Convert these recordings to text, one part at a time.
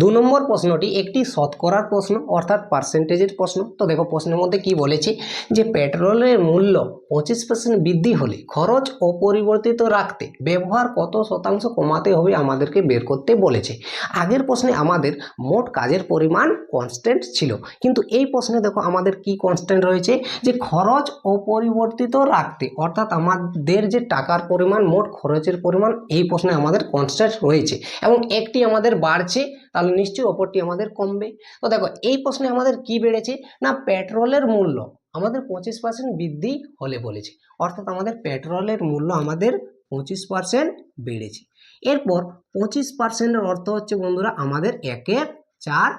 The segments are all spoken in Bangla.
দু নম্বর প্রশ্নটি একটি শতকরার প্রশ্ন, অর্থাৎ পার্সেন্টেজের প্রশ্ন। তো দেখো, প্রশ্নের মধ্যে কি বলেছে? যে পেট্রোলের মূল্য পঁচিশ পার্সেন্ট বৃদ্ধি হলে খরচ অপরিবর্তিত রাখতে ব্যবহার কত শতাংশ কমাতে হবে আমাদেরকে বের করতে বলেছে। আগের প্রশ্নে আমাদের মোট কাজের পরিমাণ কনস্ট্যান্ট ছিল। কিন্তু এই প্রশ্নে দেখো, আমাদের কি কনস্ট্যান্ট রয়েছে? যে খরচ অপরিবর্তিত রাখতে, অর্থাৎ আমাদের যে টাকার পরিমাণ, মোট খরচের পরিমাণ, এই প্রশ্নে আমাদের কনস্ট্যান্ট রয়েছে। এবং একটি আমাদের বাড়ছে তাহলে নিশ্চয়ই অপরটি আমাদের কমবে। তো দেখো, এই প্রশ্নে আমাদের কি বেড়েছে? না, পেট্রোলের মূল্য আমাদের পঁচিশ পার্সেন্ট বৃদ্ধি হলে বলেছে। অর্থাৎ আমাদের পেট্রোলের মূল্য আমাদের পঁচিশ পার্সেন্ট বেড়েছে। এরপর পঁচিশ পার্সেন্টের অর্থ হচ্ছে বন্ধুরা, আমাদের একে চার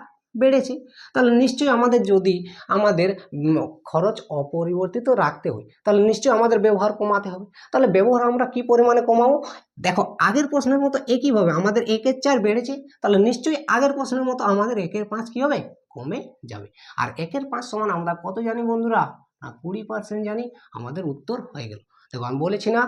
বেড়েছে, তাহলে নিশ্চয়ই আমাদের যদি আমাদের খরচ অপরিবর্তিত রাখতে হয়, তাহলে নিশ্চয়ই আমাদের ব্যবহার কমাতে হবে। তাহলে ব্যবহার আমরা কি পরিমাণে কমাবো? দেখো, আগের প্রশ্নের মতো একইভাবে আমাদের একের চার বেড়েছে, তাহলে নিশ্চয়ই আগের প্রশ্নের মতো আমাদের একের পাঁচ কী হবে কমে যাবে। আর একের পাঁচ সমান আমরা কত জানি বন্ধুরা? না কুড়ি পার্সেন্ট জানি, আমাদের উত্তর হয়ে গেল। দেখো, আমি বলেছি না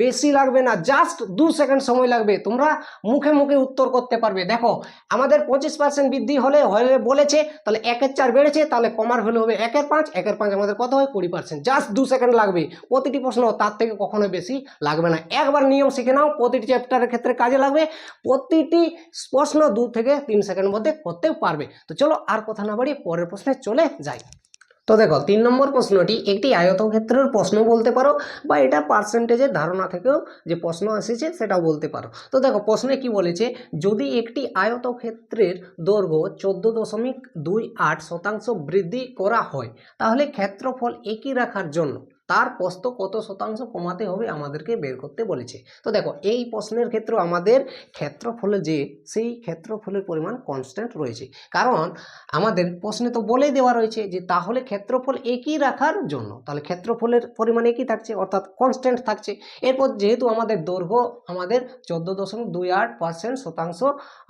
বেশি লাগবে না জাস্ট দু সেকেন্ড সময় লাগবে। তোমরা মুখে মুখে উত্তর করতে পারবে। দেখো, আমাদের পঁচিশ পার্সেন্ট বৃদ্ধি হলে হলে বলেছে, তাহলে একের চার বেড়েছে, তাহলে কমার ভ্যালু হবে একের পাঁচ একের পাঁচ আমাদের কত হয়? কুড়ি পার্সেন্ট জাস্ট দু সেকেন্ড লাগবে। প্রতিটি প্রশ্ন তার থেকে কখনো বেশি লাগবে না। একবার নিয়ম শিখে নাও, প্রতিটি চ্যাপ্টারের ক্ষেত্রে কাজে লাগবে। প্রতিটি প্রশ্ন দু থেকে তিন সেকেন্ড মধ্যে করতে পারবে। তো চলো আর কথা না বাড়িয়ে পরের প্রশ্নে চলে যাই। তো দেখো, তিন নম্বর প্রশ্নটি, একটি আয়তক্ষেত্রের প্রশ্ন বলতে পারো বা এটা পার্সেন্টেজের ধারণা থেকেও যে প্রশ্ন এসেছে সেটাও বলতে পারো। তো দেখো, প্রশ্নে কি বলেছে, যদি একটি আয়তক্ষেত্রের দৈর্ঘ্য চোদ্দ দশমিক দুই আট শতাংশ বৃদ্ধি করা হয়, তাহলে ক্ষেত্রফল একই রাখার জন্য তার প্রস্থ কত শতাংশ কমাতে হবে আমাদেরকে বের করতে বলেছে। তো দেখো, এই প্রশ্নের ক্ষেত্রে আমাদের ক্ষেত্রফলে যে, সেই ক্ষেত্রফলের পরিমাণ কনস্ট্যান্ট রয়েছে। কারণ আমাদের প্রশ্নে তো বলেই দেওয়া রয়েছে যে, তাহলে ক্ষেত্রফল একই রাখার জন্য, তাহলে ক্ষেত্রফলের পরিমাণ একই থাকছে, অর্থাৎ কনস্ট্যান্ট থাকছে। এরপর যেহেতু আমাদের দৈর্ঘ্য আমাদের চোদ্দ দশমিক দুই আট পার্সেন্ট শতাংশ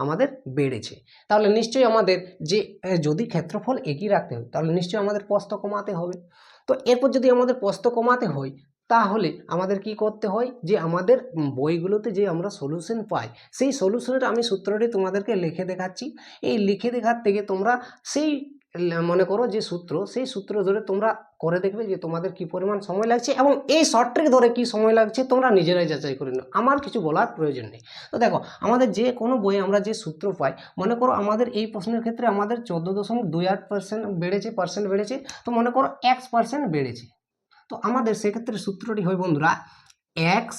আমাদের বেড়েছে, তাহলে নিশ্চয়ই আমাদের যে যদি ক্ষেত্রফল একই রাখতে হয়, তাহলে নিশ্চয়ই আমাদের প্রস্থ কমাতে হবে। তো এরপর যদি আমাদের প্রস্ত কমাতে হয়, তাহলে আমাদের কি করতে হয়? যে আমাদের বইগুলোতে যে আমরা সলিউশন পাই, সেই সলিউশনের আমি সূত্রটি তোমাদেরকে লিখে দেখাচ্ছি। এই লিখে দেখার থেকে তোমরা সেই মনে করো যে সূত্র, সেই সূত্র ধরে তোমরা করে দেখবে যে তোমাদের কি পরিমাণ সময় লাগছে এবং এই শর্ট ট্রিক ধরে কি সময় লাগছে তোমরা নিজেরাই যাচাই করে নাও। আমার কিছু বলার প্রয়োজন নেই। তো দেখো, আমাদের যে কোনো বইয়ে আমরা যে সূত্র পাই, মনে করো আমাদের এই প্রশ্নের ক্ষেত্রে আমাদের চোদ্দ দশমিক দুই আট পার্সেন্ট বেড়েছে পার্সেন্ট বেড়েছে, তো মনে করো এক্স পার্সেন্ট বেড়েছে। তো আমাদের সেক্ষেত্রে সূত্রটি হয় বন্ধুরা এক্স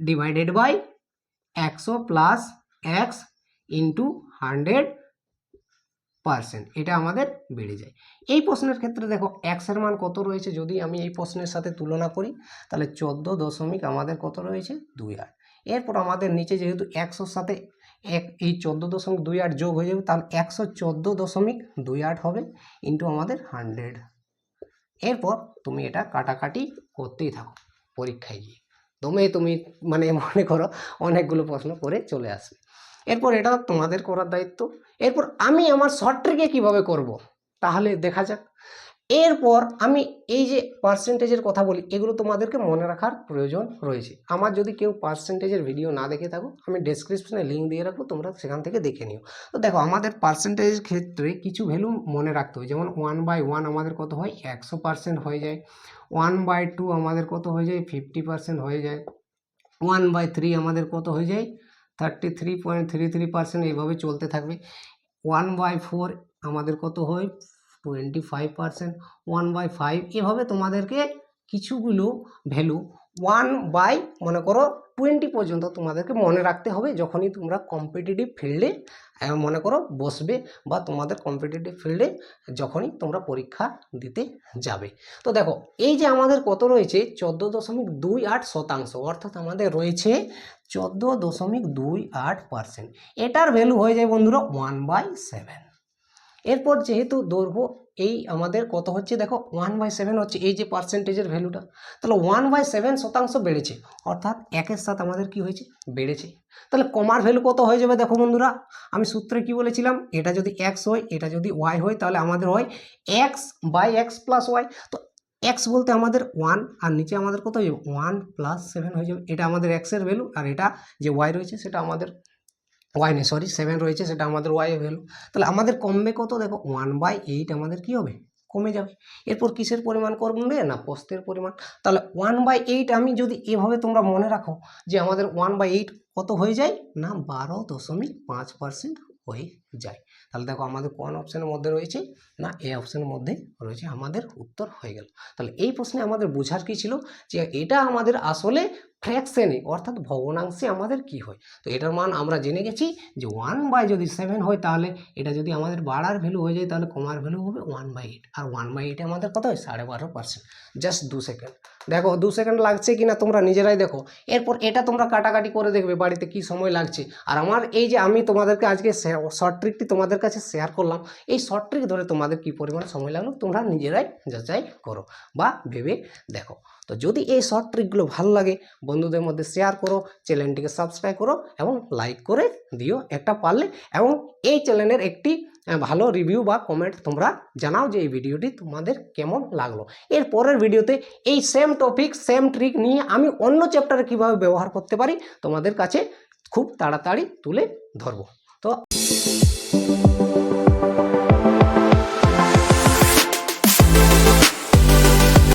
ডিভাইডেড বাই একশো plus X into hundred percent এটা আমাদের বেড়ে যায়। এই প্রশ্নের ক্ষেত্রে দেখো এক্সের মান কত রয়েছে? যদি আমি এই প্রশ্নের সাথে তুলনা করি, তাহলে চোদ্দ দশমিক আমাদের কত রয়েছে? দুই আট। এরপর আমাদের নিচে যেহেতু একশোর সাথে এক, এই চোদ্দ দশমিক দুই আট যোগ হয়ে যাবে, তাহলে একশো চোদ্দ দশমিক দুই আট হবে ইন্টু আমাদের হান্ড্রেড এরপর তুমি এটা কাটাকাটি করতেই থাকো পরীক্ষায় গিয়ে। দমে তুমি মানে মনে করো অনেকগুলো প্রশ্ন করে চলে আসবে। এরপর এটা তোমাদের করার দায়িত্ব। এরপর আমি আমার শর্ট ট্রিকে কীভাবে করব। তাহলে দেখা যাক। এরপর আমি এই যে পার্সেন্টেজের কথা বলি, এগুলো তোমাদেরকে মনে রাখার প্রয়োজন রয়েছে। আমার যদি কেউ পার্সেন্টেজের ভিডিও না দেখে থাকো, আমি ডেসক্রিপশনে লিঙ্ক দিয়ে রাখব, তোমরা সেখান থেকে দেখে নিও। তো দেখো, আমাদের পার্সেন্টেজের ক্ষেত্রে কিছু ভ্যালু মনে রাখতে হয় যেমন ওয়ান বাই ওয়ান আমাদের কত হয়? একশো পার্সেন্ট হয়ে যায়। ওয়ান বাই টু আমাদের কত হয়ে যায়? ফিফটি পার্সেন্ট হয়ে যায়। ওয়ান বাই থ্রি আমাদের কত হয়ে যায়? Thirty three point three three percent এইভাবে চলতে থাকবে। ওয়ান বাই ফোর আমাদের কত হয়? Twenty five percent one by five এভাবে তোমাদেরকে কিছুগুলো ভ্যালু ওয়ান বাই মনে করো টোয়েন্টি পর্যন্ত তোমাদেরকে মনে রাখতে হবে যখনই তোমরা কম্পিটিটিভ ফিল্ডে মনে করো বসবে বা তোমাদের কম্পিটিটিভ ফিল্ডে যখনই তোমরা পরীক্ষা দিতে যাবে। তো দেখো, এই যে আমাদের কত রয়েছে? চোদ্দ দশমিক দুই আট শতাংশ, অর্থাৎ আমাদের রয়েছে চোদ্দ দশমিক দুই আট পার্সেন্ট এটার ভ্যালু হয়ে যায় বন্ধুরা ওয়ান বাই সেভেন এরপর যেহেতু দৈর্ঘ্য, এই আমাদের কত হচ্ছে দেখো? ওয়ান বাই সেভেন হচ্ছে, এই যে পার্সেন্টেজের ভ্যালুটা তাহলে ওয়ান বাই সেভেন শতাংশ বেড়েছে। অর্থাৎ একের সাথে আমাদের কি হয়েছে? বেড়েছে। তাহলে কমার ভ্যালু কত হয়ে যাবে দেখো বন্ধুরা? আমি সূত্রে কি বলেছিলাম? এটা যদি এক্স হয়, এটা যদি ওয়াই হয়, তাহলে আমাদের হয় X by X plus Y তো এক্স বলতে আমাদের ওয়ান আর নিচে আমাদের কত হয়ে যাবে? ওয়ান প্লাস সেভেন হয়ে যাবে। এটা আমাদের এক্সের ভ্যালু আর এটা যে ওয়াই রয়েছে, সেটা আমাদের ওয়াই নেই সরি সেভেন রয়েছে, সেটা আমাদের ওয়াই ভ্যালু তাহলে আমাদের কমবে কত? দেখো ওয়ান বাই এইট আমাদের কী হবে? কমে যাবে। এরপর কিসের পরিমাণ কমবে? না পোস্তের পরিমাণ। তাহলে ওয়ান বাই এইট আমি যদি এভাবে তোমরা মনে রাখো যে আমাদের ওয়ান বাই এইট কত হয়ে যায়? না, বারো দশমিক পাঁচ পার্সেন্ট হয়ে যায়। তাহলে দেখো আমাদের কোন অপশানের মধ্যে রয়েছে না এ অপশানের মধ্যে রয়েছে আমাদের উত্তর হয়ে গেল। তাহলে এই প্রশ্নে আমাদের বোঝার কি ছিল? যে এটা আমাদের আসলে ফ্র্যাকশনে অর্থাৎ ভগ্নাংশে আমাদের কি হয়? তো এটার মান আমরা জেনে গেছি যে ওয়ান বাই যদি সেভেন হয় তাহলে এটা যদি আমাদের বাড়ার ভ্যালু হয়ে যায় তাহলে কমার ভ্যালু হবে ওয়ান বাই এইট আর ওয়ান বাই এইটে আমাদের কত হয়? সাড়ে বারো পার্সেন্ট জাস্ট দু সেকেন্ড দেখো দু সেকেন্ড লাগছে কি না তোমরা নিজেরাই দেখো। এরপর এটা তোমরা কাটাকাটি করে দেখবে বাড়িতে কি সময় লাগছে। আর আমার এই যে আমি তোমাদেরকে আজকে শর্ট ট্রিকটি তোমাদের কাছে শেয়ার করলাম। এই শর্ট ট্রিক ধরে তোমাদের কি পরিমাণ সময় লাগল, তোমরা নিজেরাই যাচাই করো বা ভেবে দেখো। তো যদি এই শর্ট ট্রিকগুলো ভালো লাগে, বন্ধুদের মধ্যে শেয়ার করো চ্যানেলটিকে সাবস্ক্রাইব করো এবং লাইক করে দিও একটা পারলে এবং এই চ্যানেলের একটি ভালো রিভিউ বা কমেন্ট তোমরা জানাও যে এই ভিডিওটি তোমাদের কেমন লাগল। এর পরের ভিডিওতে এই সেম টপিক সেম ট্রিক নিয়ে আমি অন্য চ্যাপ্টারে কীভাবে ব্যবহার করতে পারি, তোমাদের কাছে খুব তাড়াতাড়ি তুলে ধরবো। তো